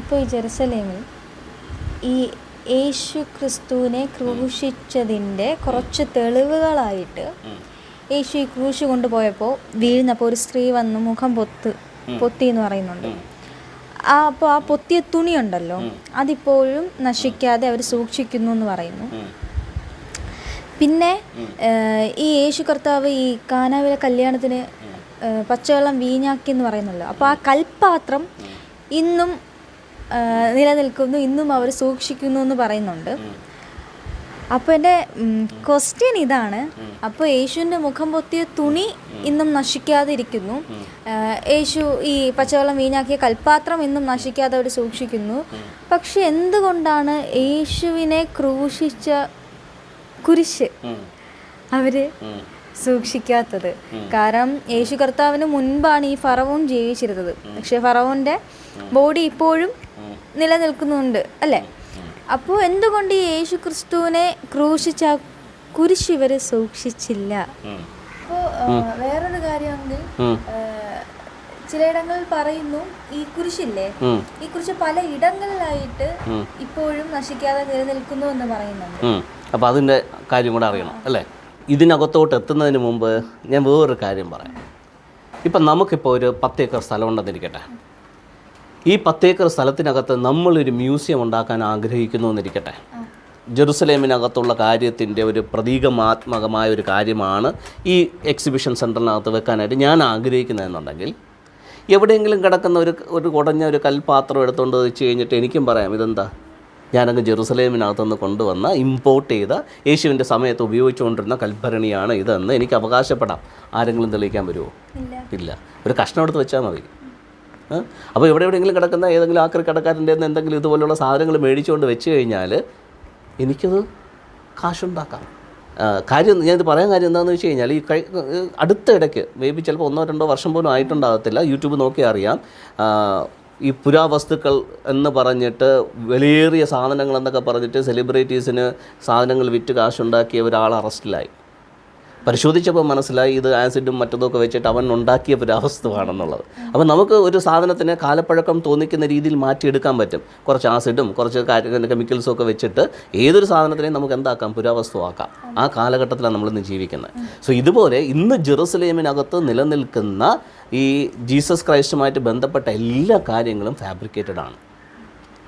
ഇപ്പോൾ ഈ ജെറുസലേമിൽ ഈ യേശു ക്രിസ്തുവിനെ ക്രൂശിച്ചതിന്റെ കുറച്ച് തെളിവുകളായിട്ട് യേശു ഈ ക്രൂശ് കൊണ്ടുപോയപ്പോൾ വീഴുന്നപ്പോൾ ഒരു സ്ത്രീ വന്ന് മുഖം പൊത്ത് പൊത്തി എന്ന് പറയുന്നുണ്ട്. ആ അപ്പോൾ ആ പൊത്തിയ തുണിയുണ്ടല്ലോ അതിപ്പോഴും നശിക്കാതെ അവർ സൂക്ഷിക്കുന്നു എന്ന് പറയുന്നു. പിന്നെ ഈ യേശു കർത്താവ് ഈ കാനാവിലെ കല്യാണത്തിന് പച്ചവെള്ളം വീഞ്ഞാക്കി എന്ന് പറയുന്നല്ലോ അപ്പോൾ ആ കൽപ്പാത്രം ഇന്നും നിലനിൽക്കുന്നു ഇന്നും അവർ സൂക്ഷിക്കുന്നു എന്ന് പറയുന്നുണ്ട്. അപ്പോൾ എന്റെ ക്വസ്റ്റ്യൻ ഇതാണ്. അപ്പോൾ യേശുവിന്റെ മുഖം പൊത്തിയ തുണി ഇന്നും നശിക്കാതിരിക്കുന്നു. യേശു ഈ പച്ചവെള്ളം വീഞ്ഞാക്കിയ കൽപ്പാത്രം ഇന്നും നശിക്കാതെ അവർ സൂക്ഷിക്കുന്നു. പക്ഷെ എന്തുകൊണ്ടാണ് യേശുവിനെ ക്രൂശിച്ച കുരിശ്? അവർ സൂക്ഷിക്കാത്തത്. കാരണം യേശു കർത്താവിന് മുൻപാണ് ഈ ഫറവോൻ ജീവിച്ചിരുന്നത്. പക്ഷെ ഫറവോന്റെ ബോഡി ഇപ്പോഴും നിലനിൽക്കുന്നുണ്ട് അല്ലേ? അപ്പോൾ എന്തുകൊണ്ട് ഈ യേശു ക്രിസ്തുവിനെ ക്രൂശിച്ച കുരിശ് ഇവർ സൂക്ഷിച്ചില്ല? അപ്പോൾ വേറൊരു കാര്യമെങ്കിൽ ചിലയിടങ്ങളിൽ പറയുന്നു ഈ കുരിശില്ലേ? ഈ കുരിശ് പല ഇടങ്ങളിലായിട്ട് ഇപ്പോഴും നശിക്കാതെ നിലനിൽക്കുന്നു എന്ന് പറയുന്നുണ്ട്. അപ്പൊ അതിന്റെ കാര്യം കൂടെ അറിയണം അല്ലേ? ഇതിനകത്തോട്ട് എത്തുന്നതിന് മുമ്പ് ഞാൻ വേറൊരു കാര്യം പറയാം. ഇപ്പം നമുക്കിപ്പോൾ ഒരു പത്തേക്കർ സ്ഥലം ഉണ്ടെന്നിരിക്കട്ടെ. ഈ പത്തേക്കർ സ്ഥലത്തിനകത്ത് നമ്മളൊരു മ്യൂസിയം ഉണ്ടാക്കാൻ ആഗ്രഹിക്കുന്നു എന്നിരിക്കട്ടെ ജെറുസലേമിനകത്തുള്ള കാര്യത്തിന്റെ ഒരു പ്രതീകമാത്മകമായ ഒരു കാര്യമാണ് ഈ എക്സിബിഷൻ സെന്ററിനകത്ത് വെക്കാനായിട്ട് ഞാൻ ആഗ്രഹിക്കുന്നതെന്നുണ്ടെങ്കിൽ എവിടെയെങ്കിലും കിടക്കുന്ന ഒരു ഒരു കുടഞ്ഞ ഒരു കൽപാത്രം എടുത്തുകൊണ്ട് വെച്ച് കഴിഞ്ഞിട്ട് എനിക്കും പറയാം ഇതെന്താ? ഞാനങ്ങ് ജെറുസലേമിനകത്തുനിന്ന് കൊണ്ടുവന്ന ഇമ്പോർട്ട് ചെയ്ത യേശുവിന്റെ സമയത്ത് ഉപയോഗിച്ചുകൊണ്ടിരുന്ന കൽഭരണിയാണ് ഇതെന്ന് എനിക്ക് അവകാശപ്പെടാം. ആരെങ്കിലും തെളിയിക്കാൻ വരുമോ? ഇല്ല. ഒരു കഷ്ണം എടുത്ത് വെച്ചാൽ മതി? അപ്പോൾ എവിടെ എവിടെയെങ്കിലും കിടക്കുന്ന ഏതെങ്കിലും ആക്രി കടക്കാരന്റെ എന്തെങ്കിലും ഇതുപോലുള്ള സാധനങ്ങൾ മേടിച്ചുകൊണ്ട് വെച്ച് കഴിഞ്ഞാൽ എനിക്കത് കാശുണ്ടാക്കാം. കാര്യം ഞാനിത് പറയാൻ കാര്യം എന്താണെന്ന് വെച്ച് കഴിഞ്ഞാൽ ഈ കഴി അടുത്ത ഇടയ്ക്ക് മേ ബി ചിലപ്പോൾ ഒന്നോ രണ്ടോ വർഷം പോലും ആയിട്ടുണ്ടാകത്തില്ല. യൂട്യൂബ് നോക്കി അറിയാം. ഈ പുരാവസ്തുക്കൾ എന്ന് പറഞ്ഞിട്ട് വിലയേറിയ സാധനങ്ങൾ എന്നൊക്കെ പറഞ്ഞിട്ട് സെലിബ്രിറ്റീസിന് സാധനങ്ങൾ വിറ്റ് കാശുണ്ടാക്കിയ ഒരാൾ അറസ്റ്റിലായി. പരിശോധിച്ചപ്പോൾ മനസ്സിലായി ഇത് ആസിഡും മറ്റതൊക്കെ വെച്ചിട്ട് അവൻ ഉണ്ടാക്കിയ പുരാവസ്തുവാണെന്നുള്ളത്. അപ്പോൾ നമുക്ക് ഒരു സാധനത്തിന് കാലപ്പഴക്കം തോന്നിക്കുന്ന രീതിയിൽ മാറ്റിയെടുക്കാൻ പറ്റും. കുറച്ച് ആസിഡും കുറച്ച് കെമിക്കൽസും ഒക്കെ വെച്ചിട്ട് ഏതൊരു സാധനത്തിനെയും നമുക്ക് എന്താക്കാം? പുരാവസ്തുവാക്കാം. ആ കാലഘട്ടത്തിലാണ് നമ്മളിന്ന് ജീവിക്കുന്നത്. സോ ഇതുപോലെ ഇന്ന് ജെറുസലേമിനകത്ത് നിലനിൽക്കുന്ന ഈ ജീസസ് ക്രൈസ്റ്റുമായിട്ട് ബന്ധപ്പെട്ട എല്ലാ കാര്യങ്ങളും ഫാബ്രിക്കേറ്റഡ് ആണ്.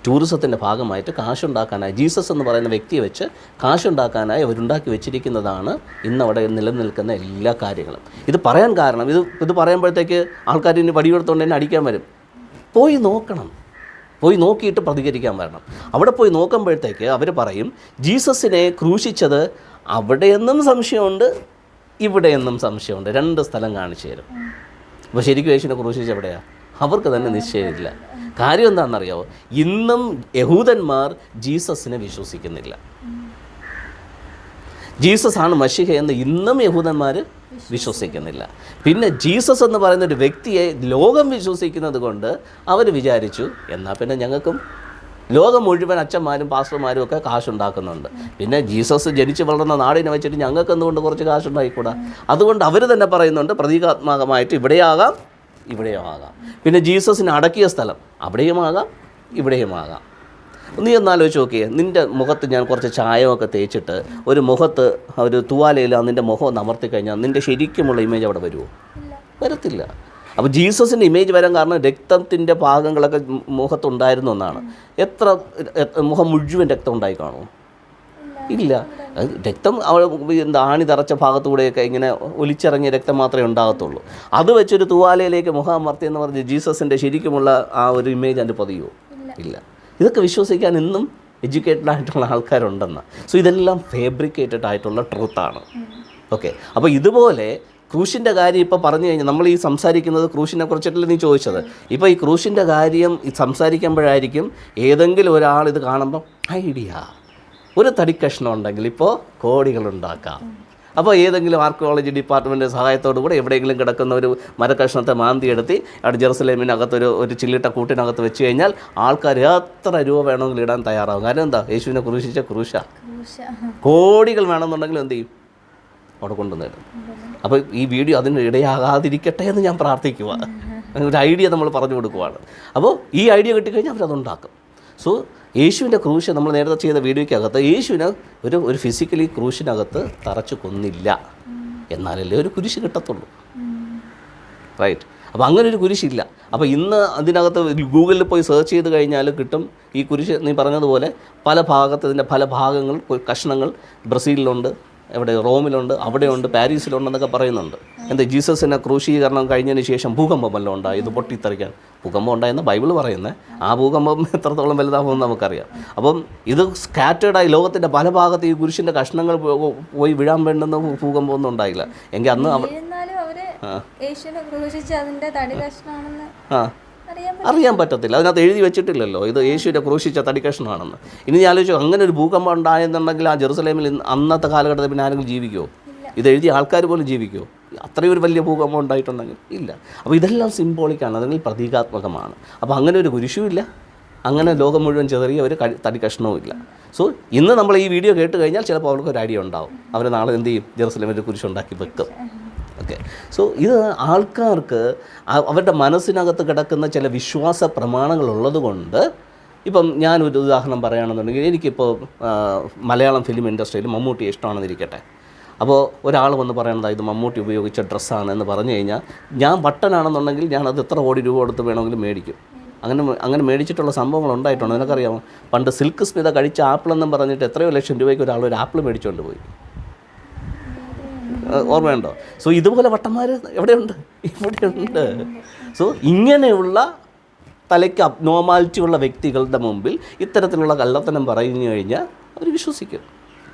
ടൂറിസത്തിന്റെ ഭാഗമായിട്ട് കാശുണ്ടാക്കാനായി ജീസസ് എന്ന് പറയുന്ന വ്യക്തിയെ വെച്ച് കാശുണ്ടാക്കാനായി അവരുണ്ടാക്കി വെച്ചിരിക്കുന്നതാണ് ഇന്നവിടെ നിലനിൽക്കുന്ന എല്ലാ കാര്യങ്ങളും. ഇത് പറയാൻ കാരണം ഇത് ഇത് പറയുമ്പോഴത്തേക്ക് ആൾക്കാർ ഇനി പടിയെടുത്തുകൊണ്ട് തന്നെ അടിക്കാൻ വരും. പോയി നോക്കണം. പോയി നോക്കിയിട്ട് പ്രതികരിക്കാൻ വരണം. അവിടെ പോയി നോക്കുമ്പോഴത്തേക്ക് അവർ പറയും ജീസസിനെ ക്രൂശിച്ചത് അവിടെയെന്നും സംശയമുണ്ട് ഇവിടെയെന്നും സംശയമുണ്ട്. രണ്ട് സ്ഥലം കാണിച്ചു തരും. അപ്പോൾ ശരിക്കും യേശുവിനെ ക്രൂശിച്ച് എവിടെയാണ് അവർക്ക് തന്നെ നിശ്ചയമില്ല. കാര്യം എന്താണെന്നറിയാമോ ഇന്നും യഹൂദന്മാർ ജീസസിനെ വിശ്വസിക്കുന്നില്ല. ജീസസ് ആണ് മഷിഹ എന്ന് ഇന്നും യഹൂദന്മാർ വിശ്വസിക്കുന്നില്ല. പിന്നെ ജീസസ് എന്ന് പറയുന്ന ഒരു വ്യക്തിയെ ലോകം വിശ്വസിക്കുന്നത് കൊണ്ട് അവർ വിചാരിച്ചു എന്നാൽ പിന്നെ ഞങ്ങൾക്കും ലോകം മുഴുവൻ അച്ഛന്മാരും പാസ്റ്റർമാരും ഒക്കെ കാശുണ്ടാക്കുന്നുണ്ട്. പിന്നെ ജീസസ് ജനിച്ച് വളർന്ന നാടിനെ വെച്ചിട്ട് ഞങ്ങൾക്ക് എന്തുകൊണ്ട് കുറച്ച് കാശുണ്ടായിക്കൂടാ? അതുകൊണ്ട് അവർ തന്നെ പറയുന്നുണ്ട് പ്രതീകാത്മകമായിട്ട് ഇവിടെയാകാം ഇവിടെയും ആകാം. പിന്നെ ജീസസിനെ അടക്കിയ സ്ഥലം അവിടെയുമാകാം ഇവിടെയുമാകാം നീ എന്നാലോചിച്ച് നോക്കിയേ നിന്റെ മുഖത്ത് ഞാൻ കുറച്ച് ചായമൊക്കെ തേച്ചിട്ട് ഒരു മുഖത്ത് ഒരു തുവാലയിൽ നിന്റെ മുഖം ഒന്ന് അമർത്തി കഴിഞ്ഞാൽ നിന്റെ ശരിക്കുമുള്ള ഇമേജ് അവിടെ വരുമോ വരത്തില്ല. അപ്പോൾ ജീസസിന്റെ ഇമേജ് വരാൻ കാരണം രക്തത്തിന്റെ ഭാഗങ്ങളൊക്കെ മുഖത്തുണ്ടായിരുന്നു എന്നാണ് എത്ര മുഖം മുഴുവൻ രക്തം ഉണ്ടായി കാണുമോ? ഇല്ല. രക്തം അവൾ എന്താ ആണി തറച്ച ഭാഗത്തൂടെയൊക്കെ ഇങ്ങനെ ഒലിച്ചിറങ്ങിയ രക്തം മാത്രമേ ഉണ്ടാകത്തുള്ളൂ. അത് വെച്ചൊരു തുവാലയിലേക്ക് മുഖം അമർത്തി എന്ന് പറഞ്ഞ് ജീസസിന്റെ ശരിക്കുമുള്ള ആ ഒരു ഇമേജ് അതിന്റെ പതിയോ? ഇല്ല. ഇതൊക്കെ വിശ്വസിക്കാൻ ഇന്നും എഡ്യൂക്കേറ്റഡ് ആയിട്ടുള്ള ആൾക്കാരുണ്ടെന്ന്. സോ ഇതെല്ലാം ഫേബ്രിക്കേറ്റഡ് ആയിട്ടുള്ള ട്രൂത്താണ്. ഓക്കെ. അപ്പോൾ ഇതുപോലെ ക്രൂശിന്റെ കാര്യം ഇപ്പോൾ പറഞ്ഞു കഴിഞ്ഞാൽ നമ്മൾ ഈ സംസാരിക്കുന്നത് ക്രൂശിനെ കുറിച്ചിട്ടല്ലേ നീ ചോദിച്ചത്. ഇപ്പോൾ ഈ ക്രൂശിന്റെ കാര്യം സംസാരിക്കുമ്പോഴായിരിക്കും ഏതെങ്കിലും ഒരാൾ ഇത് കാണുമ്പം ഐഡിയ. ഒരു തടിക്കഷ്ണം ഉണ്ടെങ്കിൽ ഇപ്പോൾ കോടികൾ ഉണ്ടാക്കാം. അപ്പോൾ ഏതെങ്കിലും ആർക്കിയോളജി ഡിപ്പാർട്ട്മെന്റ് സഹായത്തോടു കൂടെ എവിടെയെങ്കിലും കിടക്കുന്ന ഒരു മരക്കഷ്ണത്തെ മാന്തി എടുത്തി അവിടെ ജെറുസലേമിനകത്ത് ഒരു ചില്ലിട്ട കൂട്ടിനകത്ത് വെച്ച് കഴിഞ്ഞാൽ ആൾക്കാർ എത്ര രൂപ വേണമെങ്കിലും ഇടാൻ തയ്യാറാവും കാരണം എന്താ? യേശുവിനെ ക്രൂശിച്ച ക്രൂശ. ക്രൂശ കോടികൾ വേണമെന്നുണ്ടെങ്കിൽ എന്ത് ചെയ്യും? അവിടെ കൊണ്ടുവന്നിടും അപ്പോൾ ഈ വീഡിയോ അതിന് ഇടയാകാതിരിക്കട്ടെ എന്ന് ഞാൻ പ്രാർത്ഥിക്കുക. ഒരു ഐഡിയ നമ്മൾ പറഞ്ഞു കൊടുക്കുവാണ്. അപ്പോൾ ഈ ഐഡിയ കിട്ടിക്കഴിഞ്ഞാൽ അവരതുണ്ടാക്കും സോ യേശുവിന്റെ ക്രൂശ് നമ്മൾ നേരത്തെ ചെയ്ത വീഡിയോയ്ക്കകത്ത് യേശുവിന് ഒരു ഒരു ഫിസിക്കലി ക്രൂശിനകത്ത് തറച്ചു കൊന്നില്ല. എന്നാലല്ലേ ഒരു കുരിശ് കിട്ടത്തുള്ളൂ. റൈറ്റ് അപ്പോൾ അങ്ങനെ ഒരു കുരിശില്ല. അപ്പോൾ ഇന്ന് അതിനകത്ത് ഗൂഗിളിൽ പോയി സെർച്ച് ചെയ്ത് കഴിഞ്ഞാൽ കിട്ടും ഈ കുരിശ് നീ പറഞ്ഞതുപോലെ പല ഭാഗത്ത് ഇതിന്റെ പല ഭാഗങ്ങൾ കഷ്ണങ്ങൾ ബ്രസീലിലുണ്ട്. എവിടെ റോമിലുണ്ട് അവിടെയുണ്ട് പാരീസിലുണ്ടെന്നൊക്കെ പറയുന്നുണ്ട്. എന്താ ജീസസിനെ ക്രൂശീകരണം കഴിഞ്ഞതിന് ശേഷം ഭൂകമ്പം വല്ലതും ഉണ്ടായി. ഇത് പൊട്ടിത്തെറിക്കാൻ ഭൂകമ്പം ഉണ്ടായെന്ന് ബൈബിൾ പറയുന്നത് ആ ഭൂകമ്പം എത്രത്തോളം വലുതാകുമെന്ന് നമുക്കറിയാം. അപ്പം ഇത് സ്കാറ്റേഡായി ലോകത്തിന്റെ പല ഭാഗത്ത് ഈ കുരിശിന്റെ കഷ്ണങ്ങൾ പോയി വീഴാൻ വേണ്ടുന്ന ഭൂകമ്പം ഒന്നും ഉണ്ടായില്ല. എങ്കിൽ അന്ന് ആ. അറിയാൻ പറ്റത്തില്ല. അതിനകത്ത് എഴുതി വെച്ചിട്ടില്ലല്ലോ. ഇത് യേശുവിന്റെ ക്രൂശിച്ച തടിക്കഷ്ണമാണെന്ന്. ഇനി ഞാൻ ആലോചിച്ചു അങ്ങനെ ഒരു ഭൂകമ്പം ഉണ്ടായെന്നുണ്ടെങ്കിൽ ആ ജെറുസലേമിൽ അന്നത്തെ കാലഘട്ടത്തിൽ പിന്നെ ആരെങ്കിലും ജീവിക്കുമോ ഇത് എഴുതിയ ആൾക്കാർ പോലും ജീവിക്കുമോ അത്രയും ഒരു വലിയ ഭൂകമ്പം ഉണ്ടായിട്ടുണ്ടെങ്കിൽ ഇല്ല. അപ്പോൾ ഇതെല്ലാം സിംബോളിക്കാണ് അല്ലെങ്കിൽ പ്രതീകാത്മകമാണ്. അപ്പോൾ അങ്ങനെ ഒരു കുരിശുമില്ല അങ്ങനെ ലോകം മുഴുവൻ ചെറിയ ഒരു തടി കഷ്ണവും ഇല്ല. സോ ഇന്ന് നമ്മൾ ഈ വീഡിയോ കേട്ട് കഴിഞ്ഞാൽ ചിലപ്പോൾ അവർക്ക് ഒരു ഐഡിയ ഉണ്ടാവും. അവർ നാളെ എന്ത് ചെയ്യും? ജെറുസലേമിന്റെ കുരിശുണ്ടാക്കി വെക്കും. ഓക്കെ സോ ഇത് ആൾക്കാർക്ക് അവരുടെ മനസ്സിനകത്ത് കിടക്കുന്ന ചില വിശ്വാസ പ്രമാണങ്ങളുള്ളത് കൊണ്ട് ഇപ്പം ഞാനൊരു ഉദാഹരണം പറയുകയാണെന്നുണ്ടെങ്കിൽ എനിക്കിപ്പോൾ മലയാളം ഫിലിം ഇൻഡസ്ട്രിയിൽ മമ്മൂട്ടി ഇഷ്ടമാണെന്നിരിക്കട്ടെ. അപ്പോൾ ഒരാൾ വന്ന് പറയണത് ഇത് മമ്മൂട്ടി ഉപയോഗിച്ച ഡ്രസ്സാണ് എന്ന് പറഞ്ഞു കഴിഞ്ഞാൽ ഞാൻ ബട്ടനാണെന്നുണ്ടെങ്കിൽ ഞാൻ അത് എത്ര കോടി രൂപ കൊടുത്ത് വേണമെങ്കിലും മേടിക്കും. അങ്ങനെ അങ്ങനെ മേടിച്ചിട്ടുള്ള സംഭവങ്ങൾ ഉണ്ടായിട്ടുണ്ട്? നിനക്കറിയാമോ? പണ്ട് സിൽക്ക് സ്മിത കഴിച്ച ആപ്പിൾ എന്നും പറഞ്ഞിട്ട് എത്രയോ ലക്ഷം രൂപയ്ക്ക് ഒരാൾ ഒരു ആപ്പിൾ മേടിച്ചുകൊണ്ട് പോയി. ഓർമ്മയുണ്ടോ? സോ ഇതുപോലെ വട്ടന്മാർ എവിടെയുണ്ട്? ഇവിടെയുണ്ട്. സോ ഇങ്ങനെയുള്ള തലയ്ക്ക് അബ്നോമാലിറ്റി ഉള്ള വ്യക്തികളുടെ മുമ്പിൽ ഇത്തരത്തിലുള്ള കള്ളത്തനം പറഞ്ഞു കഴിഞ്ഞാൽ അവർ വിശ്വസിക്കും.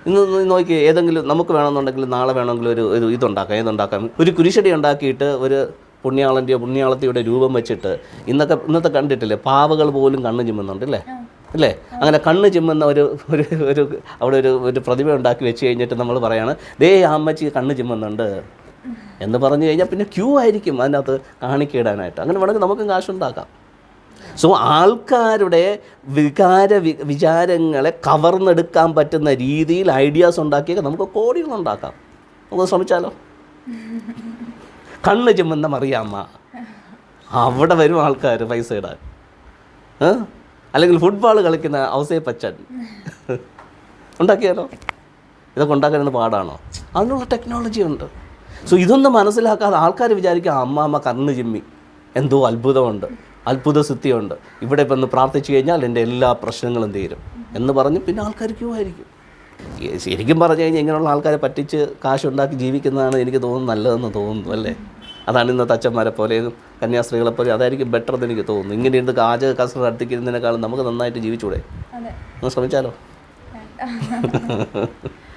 ഇന്ന് നോക്കി ഏതെങ്കിലും നമുക്ക് വേണമെന്നുണ്ടെങ്കിൽ നാളെ വേണമെങ്കിൽ ഒരു ഒരു ഇതുണ്ടാക്കാം ഏതുണ്ടാക്കാം. ഒരു കുരിശടി ഉണ്ടാക്കിയിട്ട് ഒരു പുണ്യാളന്റെയോ പുണ്യാളത്തിയുടെ രൂപം വെച്ചിട്ട് ഇന്നൊക്കെ ഇന്നത്തെ കണ്ടിട്ടില്ലേ? പാവകൾ പോലും കണ്ണ് ചിമ്മുന്നുണ്ട് അല്ലേ? അങ്ങനെ കണ്ണ് ചിമ്മുന്ന ഒരു ഒരു ഒരു അവിടെ ഒരു ഒരു പ്രതിമ ഉണ്ടാക്കി വെച്ച് കഴിഞ്ഞിട്ട് നമ്മൾ പറയാണ് ദേ അമ്മച്ചി കണ്ണ് ചിമ്മുന്നുണ്ട് എന്ന് പറഞ്ഞു കഴിഞ്ഞാൽ പിന്നെ ക്യൂ ആയിരിക്കും അതിനകത്ത് കാണിക്കിടാനായിട്ട്. അങ്ങനെ വേണമെങ്കിൽ നമുക്കും കാശുണ്ടാക്കാം. സോ ആൾക്കാരുടെ വികാര വിചാരങ്ങളെ കവർന്നെടുക്കാൻ പറ്റുന്ന രീതിയിൽ ഐഡിയാസ് ഉണ്ടാക്കിയൊക്കെ നമുക്ക് കോടികൾ ഉണ്ടാക്കാം നമുക്ക് ശ്രമിച്ചാലോ? കണ്ണ് ചിമ്മുന്ന മറിയാമ്മ. അവിടെ വരും ആൾക്കാർ പൈസ ഇടാൻ. ഏ? അല്ലെങ്കിൽ ഫുട്ബോൾ കളിക്കുന്ന ഔസേ പച്ചൻ. ഉണ്ടാക്കിയാലോ? ഇതൊക്കെ ഉണ്ടാക്കാനൊന്ന് പാടാണോ? അതിനുള്ള ടെക്നോളജി ഉണ്ട്. സോ ഇതൊന്നും മനസ്സിലാക്കാതെ ആൾക്കാർ വിചാരിക്കുക അമ്മാമ്മ കണ്ണ് ചിമ്മി. എന്തോ അത്ഭുതമുണ്ട്. അത്ഭുത സിദ്ധിയുണ്ട് ഇവിടെ ഇപ്പം ഒന്ന് പ്രാർത്ഥിച്ചു കഴിഞ്ഞാൽ എന്റെ എല്ലാ പ്രശ്നങ്ങളും തീരും എന്ന് പറഞ്ഞ് പിന്നെ ആൾക്കാർ ക്യൂ ആയിരിക്കും. ശരിക്കും പറഞ്ഞു കഴിഞ്ഞാൽ ഇങ്ങനെയുള്ള ആൾക്കാരെ പറ്റിച്ച് കാശുണ്ടാക്കി ജീവിക്കുന്നതാണ് എനിക്ക് തോന്നുന്നു നല്ലതെന്ന് തോന്നുന്നു അല്ലേ? അതാണ് ഇന്നത്തെ അച്ഛന്മാരെ പോലെയും കന്യാസ്ത്രീകളെ പോലെ അതായിരിക്കും ബെറ്റർ എന്ന് എനിക്ക് തോന്നുന്നു. ഇങ്ങനെ ഇരുന്ന് കാജ കസർ അടുത്തിക്കുന്നതിനേക്കാളും നമുക്ക് നന്നായിട്ട് ജീവിച്ചൂടെ? ഒന്ന് ശ്രമിച്ചാലോ.